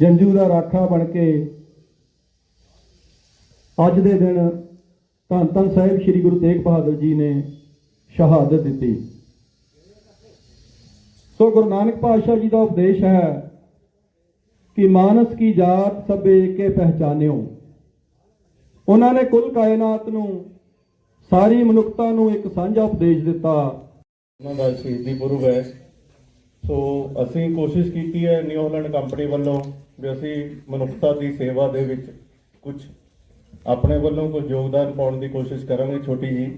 ਜੰਜੂ ਦਾ ਰਾਖਾ ਬਣ ਕੇ ਅੱਜ ਦੇ ਦਿਨ ਧੰਨ ਧੰਨ ਸਾਹਿਬ ਸ੍ਰੀ ਗੁਰੂ ਤੇਗ ਬਹਾਦਰ ਜੀ ਨੇ ਸ਼ਹਾਦਤ ਦਿੱਤੀ। ਸੋ ਗੁਰੂ ਨਾਨਕ ਪਾਤਸ਼ਾਹ ਜੀ ਦਾ ਉਪਦੇਸ਼ ਹੈ ਕਿ ਮਾਨਸ ਕੀ ਜਾਤ ਸਭੇ ਕੇ ਪਹਿਚਾਨਿਓ। ਉਹਨਾਂ ਨੇ ਕੁੱਲ ਕਾਇਨਾਤ ਨੂੰ, ਸਾਰੀ ਮਨੁੱਖਤਾ ਨੂੰ ਇੱਕ ਸਾਂਝਾ ਉਪਦੇਸ਼ ਦਿੱਤਾ। ਉਹਨਾਂ ਦਾ ਸ਼ਹੀਦੀ ਪੁਰਬ ਹੈ। ਸੋ ਅਸੀਂ ਕੋਸ਼ਿਸ਼ ਕੀਤੀ ਹੈ ਨਿਊ ਹਾਲੈਂਡ ਕੰਪਨੀ ਵੱਲੋਂ ਵੀ ਅਸੀਂ ਮਨੁੱਖਤਾ ਦੀ ਸੇਵਾ ਦੇ ਵਿੱਚ ਕੁਝ ਆਪਣੇ ਵੱਲੋਂ ਕੁਝ ਯੋਗਦਾਨ ਪਾਉਣ ਦੀ ਕੋਸ਼ਿਸ਼ ਕਰਾਂਗੇ ਛੋਟੀ ਜੀ।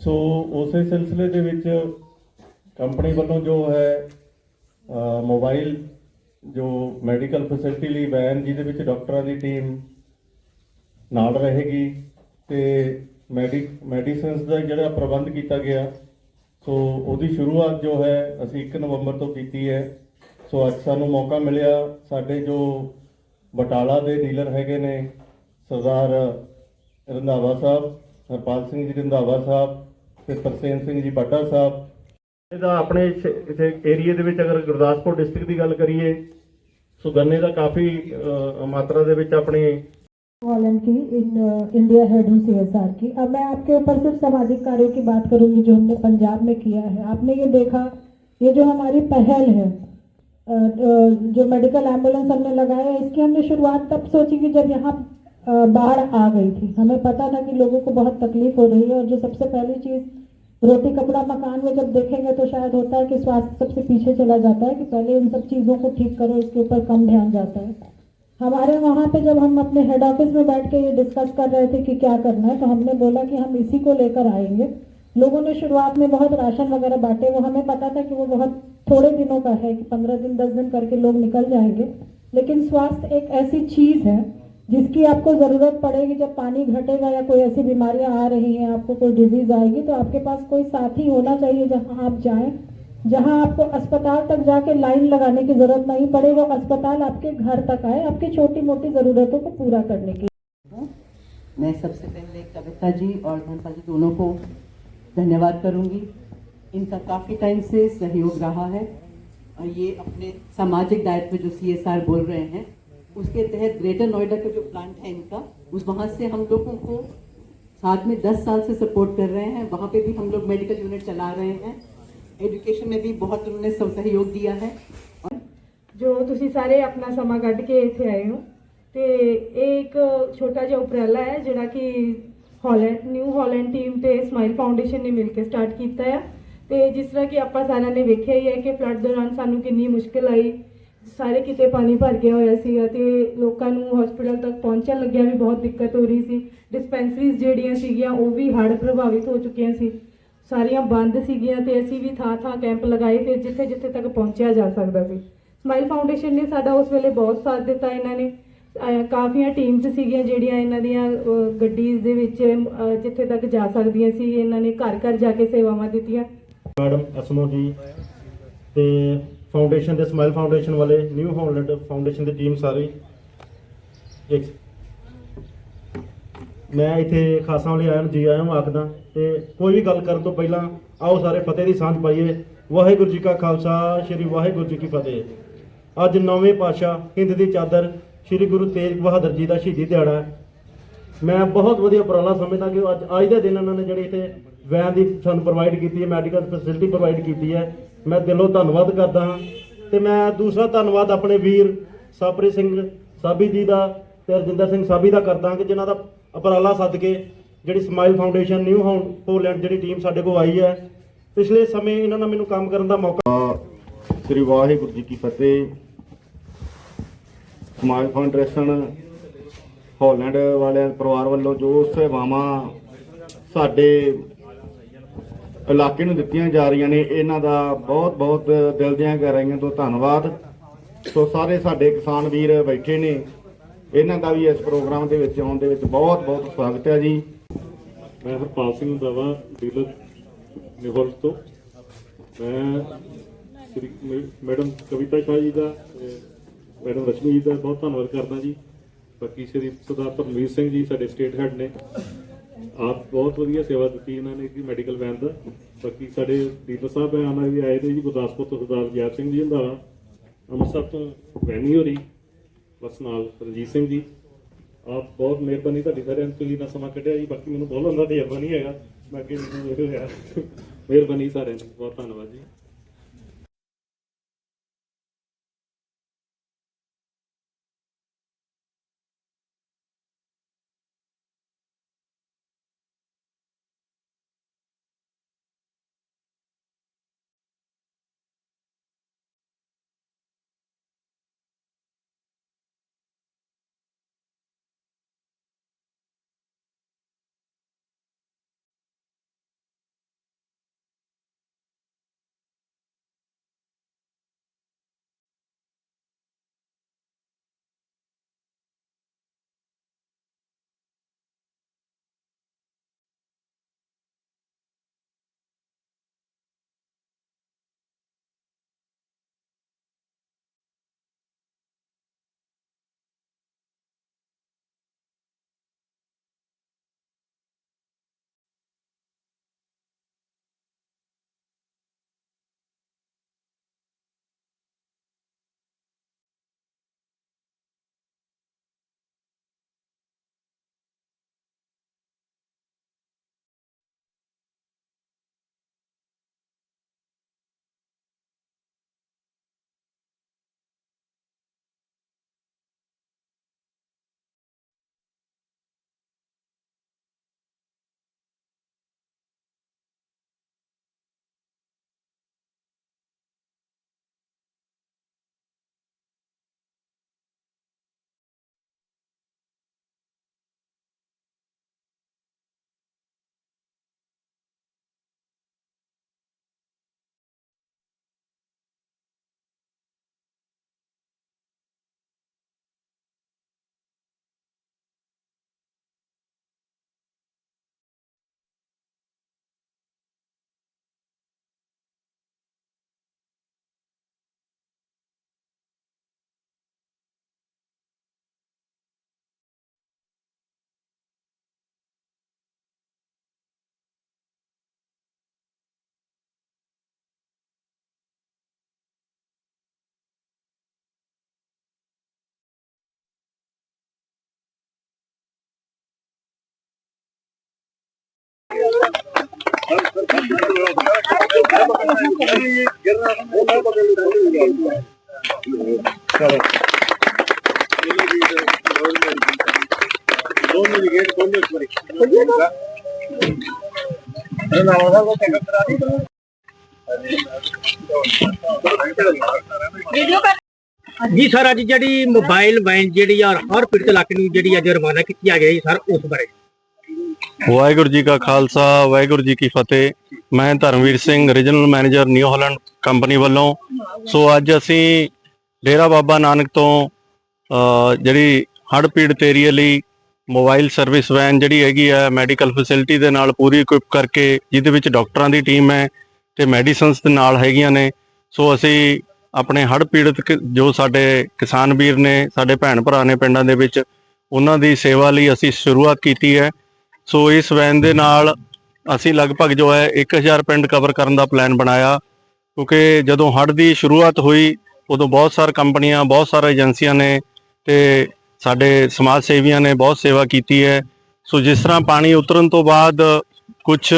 ਸੋ ਉਸੇ ਸਿਲਸਿਲੇ ਦੇ ਵਿੱਚ ਕੰਪਨੀ ਵੱਲੋਂ ਜੋ ਹੈ ਮੋਬਾਈਲ, ਜੋ ਮੈਡੀਕਲ ਫੈਸਿਲਿਟੀ ਲਈ ਵੈਨ, ਜਿਹਦੇ ਵਿੱਚ ਡਾਕਟਰਾਂ ਦੀ ਟੀਮ ਨਾਲ ਰਹੇਗੀ ਤੇ ਮੈਡੀ, ਮੈਡੀਸਿਨਸ ਦਾ ਜਿਹੜਾ ਪ੍ਰਬੰਧ ਕੀਤਾ ਗਿਆ ਸੋ ਉਹਦੀ ਸ਼ੁਰੂਆਤ ਜੋ ਹੈ, ਅਸੀਂ 1 ਨਵੰਬਰ ਤੋਂ ਕੀਤੀ ਹੈ। ਸੋ ਅੱਜ ਸਾਨੂੰ ਮੌਕਾ ਮਿਲਿਆ। ਸਾਡੇ ਜੋ ਬਟਾਲਾ ਦੇ ਡੀਲਰ ਹੈਗੇ ਨੇ, ਸਰਦਾਰ ਰੰਧਾਵਾ ਸਾਹਿਬ, ਹਰਪਾਲ ਸਿੰਘ ਜੀ ਰੰਧਾਵਾ ਸਾਹਿਬ ਤੇ ਤਰਸੇਮ ਸਿੰਘ ਜੀ ਪਾਟਾ ਸਾਹਿਬ। ਇਹਦਾ ਆਪਣੇ ਇਥੇ ਏਰੀਆ ਦੇ ਵਿੱਚ ਅਗਰ ਗੁਰਦਾਸਪੁਰ ਡਿਸਟ੍ਰਿਕਟ ਦੀ ਗੱਲ ਕਰੀਏ, ਸੋ ਗੰਨੇ ਦਾ ਕਾਫੀ ਮਾਤਰਾ ਦੇ ਵਿੱਚ ਆਪਣੇ हॉलैंड की इन इंडिया हेड हूँ सीएसआर की। अब मैं आपके ऊपर सिर्फ़ सामाजिक कार्यों की बात करूँगी जो हमने पंजाब में किया है। आपने ये देखा ये जो हमारी पहल है अ, अ, जो मेडिकल एंबुलेंस हमने लगाया है इसकी हमने शुरुआत तब सोची कि जब यहाँ बाढ़ आ गई थी। हमें पता था कि लोगों को बहुत तकलीफ़ हो रही है और जो सबसे पहली चीज़ रोटी कपड़ा मकान में जब देखेंगे तो शायद होता है कि स्वास्थ्य सबसे पीछे चला जाता है कि पहले इन सब चीज़ों को ठीक करो इसके ऊपर कम ध्यान जाता है। हमारे वहाँ पे जब हम अपने हेड ऑफ़िस में बैठ के ये डिस्कस कर रहे थे कि क्या करना है तो हमने बोला कि हम इसी को लेकर आएँगे। लोगों ने शुरुआत में बहुत राशन वगैरह बांटे। वो हमें पता था कि वो बहुत थोड़े दिनों का है, कि पंद्रह दिन, दस दिन करके लोग निकल जाएँगे। लेकिन स्वास्थ्य एक ऐसी चीज़ है, जिसकी आपको ज़रूरत पड़ेगी। जब पानी घटेगा या कोई ऐसी बीमारियाँ आ रही हैं, आपको कोई डिज़ीज़ आएगी तो आपके पास कोई साथी होना चाहिए जहाँ आप जाएँ। जहाँ आपको अस्पताल तक जाके लाइन लगाने की ज़रूरत नहीं पड़े, वो अस्पताल आपके घर तक आए, आपकी छोटी मोटी जरूरतों को पूरा करने के मैं सबसे पहले कविता जी और धनपा जी दोनों को धन्यवाद करूँगी। इनका काफ़ी टाइम से सहयोग रहा है। और ये अपने सामाजिक दायित्व जो सीएसआर बोल रहे हैं, उसके तहत ग्रेटर नोएडा का जो प्लांट है इनका, उस वहाँ से हम लोगों को साथ में 10 साल से सपोर्ट कर रहे हैं। वहाँ पे भी हम लोग मेडिकल यूनिट चला रहे हैं। एजुकेशन में भी बहुत उन्होंने सब सहयोग दिया है और ਜੋ ਤੁਸੀਂ ਸਾਰੇ ਆਪਣਾ ਸਮਾਂ ਕੱਢ ਕੇ ਇੱਥੇ ਆਏ ਹੋ ਤੇ ਇਹ ਇੱਕ ਛੋਟਾ ਜਿਹਾ ਉਪਰਾਲਾ ਹੈ ਜਿਹੜਾ ਕਿ ਹਾਲੈਂਡ ਨਿਊ ਹਾਲੈਂਡ ਟੀਮ ਤੇ ਸਮਾਈਲ ਫਾਊਂਡੇਸ਼ਨ ਨੇ ਮਿਲ ਕੇ ਸਟਾਰਟ ਕੀਤਾ ਹੈ ਤੇ ਜਿਸ ਤਰ੍ਹਾਂ ਕਿ ਆਪਾਂ ਸਾਰਿਆਂ ਨੇ ਵੇਖਿਆ ਹੀ ਹੈ ਕਿ ਫਲੱਡ ਦੌਰਾਨ ਸਾਨੂੰ ਕਿੰਨੀ ਮੁਸ਼ਕਲ ਆਈ ਸਾਰੇ ਕਿਤੇ ਪਾਣੀ ਭਰ ਗਿਆ ਹੋਇਆ ਸੀਗਾ ਤੇ ਲੋਕਾਂ ਨੂੰ ਹਸਪੀਟਲ ਤੱਕ ਪਹੁੰਚਣ ਲੱਗਿਆ ਵੀ ਬਹੁਤ ਦਿੱਕਤ ਹੋ ਰਹੀ ਸੀ ਡਿਸਪੈਂਸਰੀਜ਼ ਜਿਹੜੀਆਂ ਸੀਗੀਆਂ ਉਹ ਵੀ ਹੜ੍ਹ ਪ੍ਰਭਾਵਿਤ ਹੋ ਚੁੱਕੀਆਂ ਸੀ ਸਾਰੀਆਂ ਬੰਦ ਸੀਗੀਆਂ ਤੇ ਅਸੀਂ ਵੀ ਥਾਂ ਥਾਂ ਕੈਂਪ ਲਗਾਏ, ਫਿਰ ਜਿੱਥੇ ਜਿੱਥੇ ਤੱਕ ਪਹੁੰਚਿਆ ਜਾ ਸਕਦਾ ਸੀ। ਸਮਾਈਲ ਫਾਊਂਡੇਸ਼ਨ ਨੇ ਸਾਡਾ ਉਸ ਵੇਲੇ ਬਹੁਤ ਸਾਥ ਦਿੱਤਾ ਇਹਨਾਂ ਨੇ। ਕਾਫੀਆਂ ਟੀਮਸ ਸੀਗੀਆਂ ਜਿਹੜੀਆਂ ਇਹਨਾਂ ਦੀਆਂ ਗੱਡੀਜ਼ ਦੇ ਵਿੱਚ ਜਿੱਥੇ ਤੱਕ ਜਾ ਸਕਦੀਆਂ ਸੀ, ਇਹਨਾਂ ਨੇ ਘਰ ਘਰ ਜਾ ਕੇ ਸੇਵਾਵਾਂ ਦਿੱਤੀਆਂ। ਮੈਡਮ ਐਸਮੋ ਜੀ ਤੇ ਫਾਊਂਡੇਸ਼ਨ ਦੇ, ਸਮਾਈਲ ਫਾਊਂਡੇਸ਼ਨ ਵਾਲੇ, ਨਿਊ ਹਾਲੈਂਡ ਫਾਊਂਡੇਸ਼ਨ ਦੀ ਟੀਮ ਸਾਰੀ। ਮੈਂ ਇੱਥੇ ਖਾਸਾਂ ਵਾਲੇ ਆਇਆਂ ਨੂੰ ਜੀ ਆਇਆਂ ਨੂੰ ਆਖਦਾ ਤੇ ਕੋਈ ਵੀ ਗੱਲ ਕਰਨ ਤੋਂ ਪਹਿਲਾਂ ਆਓ ਸਾਰੇ ਫਤਿਹ ਦੀ ਸਾਂਝ ਪਾਈਏ। ਵਾਹਿਗੁਰੂ ਜੀ ਕਾ ਖਾਲਸਾ, ਸ੍ਰੀ ਵਾਹਿਗੁਰੂ ਜੀ ਕੀ ਫਤਿਹ। ਅੱਜ ਨੌਵੇਂ ਪਾਤਸ਼ਾਹ ਹਿੰਦ ਦੀ ਚਾਦਰ ਸ੍ਰੀ ਗੁਰੂ ਤੇਗ ਬਹਾਦਰ ਜੀ ਦਾ ਸ਼ਹੀਦੀ ਦਿਹਾੜਾ ਹੈ। ਮੈਂ ਬਹੁਤ ਵਧੀਆ ਉਪਰਾਲਾ ਸਮਝਦਾ ਕਿ ਅੱਜ ਅੱਜ ਦੇ ਦਿਨ ਉਹਨਾਂ ਨੇ ਜਿਹੜੀ ਇੱਥੇ ਵੈਨ ਦੀ ਸਾਨੂੰ ਪ੍ਰੋਵਾਈਡ ਕੀਤੀ ਹੈ ਮੈਡੀਕਲ ਫੈਸਿਲਿਟੀ ਪ੍ਰੋਵਾਈਡ ਕੀਤੀ ਹੈ। ਮੈਂ ਦਿਲੋਂ ਧੰਨਵਾਦ ਕਰਦਾ ਹਾਂ ਤੇ ਮੈਂ ਦੂਸਰਾ ਧੰਨਵਾਦ ਆਪਣੇ ਵੀਰ ਸਾਪਰੀ ਸਿੰਘ ਸਾਬੀ ਜੀ ਦਾ ਤੇ ਰਜਿੰਦਰ ਸਿੰਘ ਸਾਬੀ ਦਾ ਕਰਦਾ ਹਾਂ ਕਿ ਜਿਨ੍ਹਾਂ ਦਾ ਉਪਰਾਲਾ ਸੱਦ ਕੇ ਜਿਹੜੀ ਸਮਾਈਲ ਫਾਊਂਡੇਸ਼ਨ, ਨਿਊ ਹੋਲੈਂਡ ਜਿਹੜੀ ਟੀਮ ਸਾਡੇ ਕੋਲ ਆਈ ਹੈ, ਪਿਛਲੇ ਸਮੇਂ ਇਹਨਾਂ ਨਾਲ ਮੈਨੂੰ ਕੰਮ ਕਰਨ ਦਾ ਮੌਕਾ ਸ੍ਰੀ ਵਾਹਿਗੁਰੂ ਜੀ ਕੀ ਫਤਿਹ। ਸਮਾਈਲ ਫਾਊਂਡੇਸ਼ਨ ਹਾਲੈਂਡ ਵਾਲਿਆਂ ਪਰਿਵਾਰ ਵੱਲੋਂ ਜੋ ਸੇਵਾਵਾਂ ਸਾਡੇ ਇਲਾਕੇ ਨੂੰ ਦਿੱਤੀਆਂ ਜਾ ਰਹੀਆਂ ਨੇ, ਇਹਨਾਂ ਦਾ ਬਹੁਤ ਬਹੁਤ ਦਿਲ ਦੀਆਂ ਗਹਿਰਾਈਆਂ ਤੋਂ ਧੰਨਵਾਦ। ਸੋ ਸਾਰੇ ਸਾਡੇ ਕਿਸਾਨ ਵੀਰ ਬੈਠੇ ਨੇ। ਇਹਨਾਂ ਦਾ ਵੀ ਇਸ ਪ੍ਰੋਗਰਾਮ ਦੇ ਵਿੱਚ ਆਉਣ ਦੇ ਵਿੱਚ ਬਹੁਤ ਬਹੁਤ ਸਵਾਗਤ ਹੈ ਜੀ। ਮੈਂ ਹਰਪਾਲ ਸਿੰਘ ਦਵਾ ਡੀਲਰ ਨਿਹੋਲ ਤੋਂ। ਮੈਂ ਸ੍ਰੀ ਮ- ਮੈਡਮ ਕਵਿਤਾ ਸ਼ਾਹ ਜੀ ਦਾ ਮੈਡਮ ਰਸ਼ਮੀ ਜੀ ਦਾ ਬਹੁਤ ਧੰਨਵਾਦ ਕਰਦਾ ਜੀ। ਬਾਕੀ ਸ੍ਰੀ ਸਰਦਾਰ ਪਰਮੀਤ ਸਿੰਘ ਜੀ ਸਾਡੇ ਸਟੇਟ ਹੈੱਡ ਨੇ। ਆਪ ਬਹੁਤ ਵਧੀਆ ਸੇਵਾ ਦਿੱਤੀ ਇਹਨਾਂ ਨੇ ਜੀ ਮੈਡੀਕਲ ਵੈਨ ਦਾ। ਬਾਕੀ ਸਾਡੇ ਡੀਲਰ ਸਾਹਿਬ ਹੈ ਆਨਾ ਵੀ ਆਏ ਨੇ ਜੀ, ਗੁਰਦਾਸਪੁਰ ਤੋਂ ਸਰਦਾਰ ਜੈਪ ਸਿੰਘ ਜੀ ਹੰਦਾਵਾ ਅੰਮ੍ਰਿਤਸਰ ਤੋਂ ਵੈਨੀ ਹੋ ਰਹੀ ਬਸ ਨਾਲ ਰਣਜੀਤ ਸਿੰਘ ਜੀ। ਆਪ ਬਹੁਤ ਮਿਹਰਬਾਨੀ ਤੁਹਾਡੀ ਸਾਰਿਆਂ ਨੂੰ, ਤੁਸੀਂ ਨਾ ਸਮਾਂ ਕੱਢਿਆ ਜੀ, ਬਾਕੀ ਮੈਨੂੰ ਬੋਲਣ ਦਾ ਤਜਰਬਾ ਨਹੀਂ ਹੈਗਾ। ਬਾਕੀ ਮੈਨੂੰ ਇਹ ਹੋਇਆ। ਮਿਹਰਬਾਨੀ ਸਾਰਿਆਂ ਨੂੰ ਬਹੁਤ ਧੰਨਵਾਦ ਜੀ। ਜੀ ਸਰ, ਅੱਜ ਜਿਹੜੀ ਮੋਬਾਈਲ ਵੈਨ ਜਿਹੜੀ ਆ, ਹਰ ਪੀੜਤ ਇਲਾਕੇ ਨੂੰ ਜਿਹੜੀ ਅੱਜ ਰਵਾਨਾ ਕੀਤੀ ਆ ਗਈ ਸਰ, ਉਸ ਬਾਰੇ। ਵਾਹਿਗੁਰੂ ਜੀ ਕਾ ਖਾਲਸਾ ਵਾਹਿਗੁਰੂ ਜੀ ਕੀ ਫਤਿਹ। ਮੈਂ Dharamvir Singh regional manager New Holland company ਵੱਲੋਂ। ਸੋ ਅੱਜ ਅਸੀਂ ਡੇਰਾ ਬਾਬਾ ਨਾਨਕ ਤੋਂ ਅ, ਜਿਹੜੀ ਹੜ੍ਹ ਪੀੜਤ ਏਰੀਆ ਲਈ ਮੋਬਾਈਲ ਸਰਵਿਸ ਵੈਨ ਜਿਹੜੀ ਹੈਗੀ ਆ ਮੈਡੀਕਲ ਫੈਸਿਲਿਟੀ ਦੇ ਨਾਲ ਪੂਰੀ ਇਕੁਇਪ ਕਰਕੇ ਜਿਹਦੇ ਵਿੱਚ ਡਾਕਟਰਾਂ ਦੀ ਟੀਮ ਹੈ ਤੇ ਮੈਡੀਸਨਸ ਦੇ ਨਾਲ ਹੈਗੀਆਂ ਨੇ। ਸੋ ਅਸੀਂ ਆਪਣੇ ਹੜ੍ਹ ਪੀੜਤ ਕ- ਜੋ ਸਾਡੇ ਕਿਸਾਨ ਵੀਰ ਨੇ ਸਾਡੇ ਭੈਣ ਭਰਾ ਨੇ ਪਿੰਡਾਂ ਦੇ ਵਿੱਚ ਉਹਨਾਂ ਦੀ ਸੇਵਾ ਲਈ ਅਸੀਂ ਸ਼ੁਰੂਆਤ ਕੀਤੀ ਹੈ। ਸੋ ਇਸ ਵੈਨ ਦੇ ਨਾਲ ਅਸੀਂ ਲਗਭਗ ਜੋ ਹੈ 1000 ਪਿੰਡ ਕਵਰ ਕਰਨ ਦਾ ਪਲਾਨ ਬਣਾਇਆ ਕਿਉਂਕਿ ਜਦੋਂ ਹੜ੍ਹ ਦੀ ਸ਼ੁਰੂਆਤ ਹੋਈ ਉਦੋਂ ਬਹੁਤ ਸਾਰ ਕੰਪਨੀਆਂ ਬਹੁਤ ਸਾਰੇ ਏਜੰਸੀਆਂ ਨੇ ਤੇ ਸਾਡੇ ਸਮਾਜ ਸੇਵੀਆਂ ਨੇ ਬਹੁਤ ਸੇਵਾ ਕੀਤੀ ਹੈ। ਸੋ ਜਿਸ ਤਰ੍ਹਾਂ ਪਾਣੀ ਉਤਰਨ ਤੋਂ ਬਾਅਦ ਕੁਝ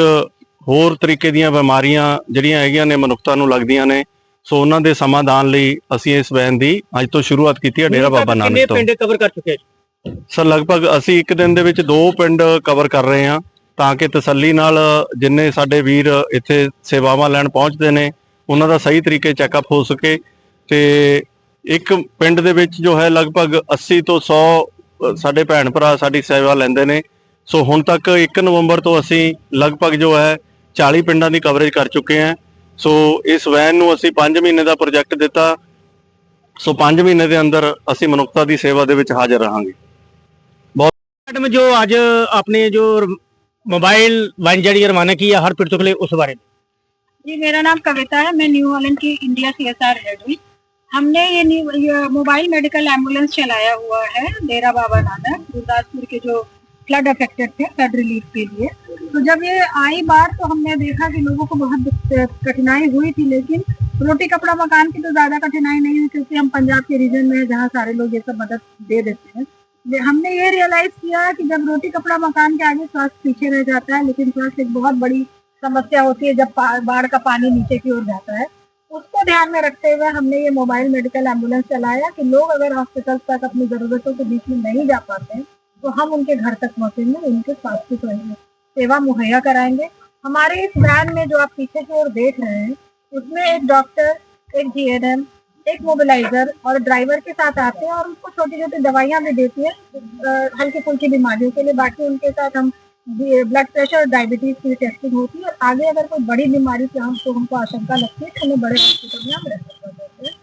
ਹੋਰ ਤਰੀਕੇ ਦੀਆਂ ਬਿਮਾਰੀਆਂ ਜਿਹੜੀਆਂ ਹੈਗੀਆਂ ਨੇ ਮਨੁੱਖਤਾ ਨੂੰ ਲੱਗਦੀਆਂ ਨੇ ਸੋ ਉਹਨਾਂ ਦੇ ਸਮਾਧਾਨ ਲਈ ਅਸੀਂ ਇਸ ਵੈਨ ਦੀ ਅੱਜ ਤੋਂ ਸ਼ੁਰੂਆਤ ਕੀਤੀ ਹੈ ਡੇਰਾ ਬਾਬਾ ਕਿੰਨੇ ਨਾਨਕ ਤੋਂ। ਪਿੰਡ ਕਵਰ ਕਰ ਚੁੱਕੇ ਸਰ, ਲਗਭਗ ਅਸੀਂ ਇੱਕ ਦਿਨ ਦੇ ਵਿੱਚ ਦੋ ਪਿੰਡ ਕਵਰ ਕਰ ਰਹੇ ਹਾਂ ਤਾਂ ਕਿ ਤਸੱਲੀ ਨਾਲ ਜਿੰਨੇ ਸਾਡੇ ਵੀਰ ਇੱਥੇ ਸੇਵਾਵਾਂ ਲੈਣ ਪਹੁੰਚਦੇ ਨੇ, ਉਹਨਾਂ ਦਾ ਸਹੀ ਤਰੀਕੇ ਚੈੱਕਅਪ ਹੋ ਸਕੇ ਤੇ ਇੱਕ ਪਿੰਡ ਦੇ ਵਿੱਚ ਜੋ ਹੈ ਲਗਭਗ 80 ਤੋਂ 100 ਸਾਡੇ ਭੈਣ ਭਰਾ ਸਾਡੀ ਸੇਵਾ ਲੈਂਦੇ ਨੇ। ਸੋ ਹੁਣ ਤੱਕ 1 ਨਵੰਬਰ ਤੋਂ ਅਸੀਂ ਲਗਭਗ ਜੋ ਹੈ 40 ਪਿੰਡਾਂ ਦੀ ਕਵਰੇਜ ਕਰ ਚੁੱਕੇ ਹਾਂ। ਸੋ ਇਸ ਵੈਨ ਨੂੰ ਅਸੀਂ 5 ਮਹੀਨੇ ਦਾ ਪ੍ਰੋਜੈਕਟ ਦਿੱਤਾ। ਸੋ 5 ਮਹੀਨੇ ਦੇ ਅੰਦਰ ਅਸੀਂ ਮਨੁੱਖਤਾ ਦੀ ਸੇਵਾ ਦੇ ਵਿੱਚ ਹਾਜ਼ਰ ਰਹਾਂਗੇ। मैडम जो आज आपने जो मोबाइल वाइंजरी रवाना किया हर पीड़ित के लिए उस बारे में। जी मेरा नाम कविता है। मैं न्यू हॉलैंड की India C S R head हमने ये, ये मोबाइल मेडिकल एंबुलेंस चलाया हुआ है डेरा बाबा नानक गुरदासपुर के जो फ्लड अफेक्टेड थे फ्लड रिलीफ के लिए। तो जब ये आई बार तो हमने देखा कि लोगों को बहुत कठिनाई हुई थी लेकिन रोटी कपड़ा मकान की तो ज़्यादा कठिनाई नहीं हुई क्योंकि हम पंजाब के रीजन में है जहाँ सारे लोग ये सब मदद दे देते हैं। हमने ये रियलाइज़ किया कि जब रोटी कपड़ा मकान के आगे स्वास्थ्य पीछे रह जाता है, लेकिन स्वास्थ्य एक बहुत बड़ी समस्या होती है जब बाढ़ का पानी नीचे की ओर जाता है। उसको ध्यान में रखते हुए हमने ये मोबाइल मेडिकल एंबुलेंस चलाया कि लोग अगर हॉस्पिटल तक अपनी जरूरतों के बीच में नहीं जा पाते हैं तो हम उनके घर तक पहुँचेंगे, उनके स्वास्थ्य को सेवा मुहैया कराएँगे। हमारे इस वैन में जो आप पीछे की ओर देख रहे हैं, उसमें एक डॉक्टर एक जीएनएम एक मोबिलाइजर और ड्राइवर के साथ आते हैं और उनको छोटी छोटी दवाइयाँ भी देती है हल्की फुल्की बीमारियों के लिए। बाकी उनके साथ हम ब्लड प्रेशर और डायबिटीज़ की टेस्टिंग होती है। और आगे अगर कोई बड़ी बीमारी से हमको हमको आशंका लगती है तो हमें बड़े हॉस्पिटल में हम रेफर कर देते हैं।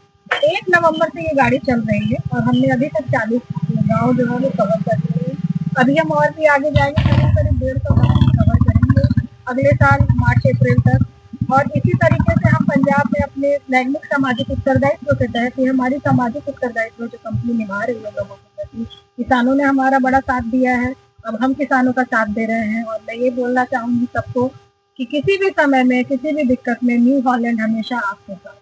एक नवंबर से ये गाड़ी चल रही है और हमने अभी तक चालीस गाँव जो है वो कवर कर दिए हैं। अभी हम और भी आगे जाएँगे करीब डेढ़ सौ गाँव कवर करेंगे। अगले साल मार्च, अप्रैल तक और इसी तरीके से हम पंजाब में अपने लैंगिक सामाजिक उत्तरदायित्व के तहत ये हमारी सामाजिक उत्तरदायित्व जो कंपनी निभा रही है लोगों के प्रति, किसानों ने हमारा बड़ा साथ दिया है। अब हम किसानों का साथ दे रहे हैं और मैं ये बोलना चाहूँगी सबको कि किसी भी समय में, किसी भी दिक्कत में न्यू हॉलैंड हमेशा आपके साथ।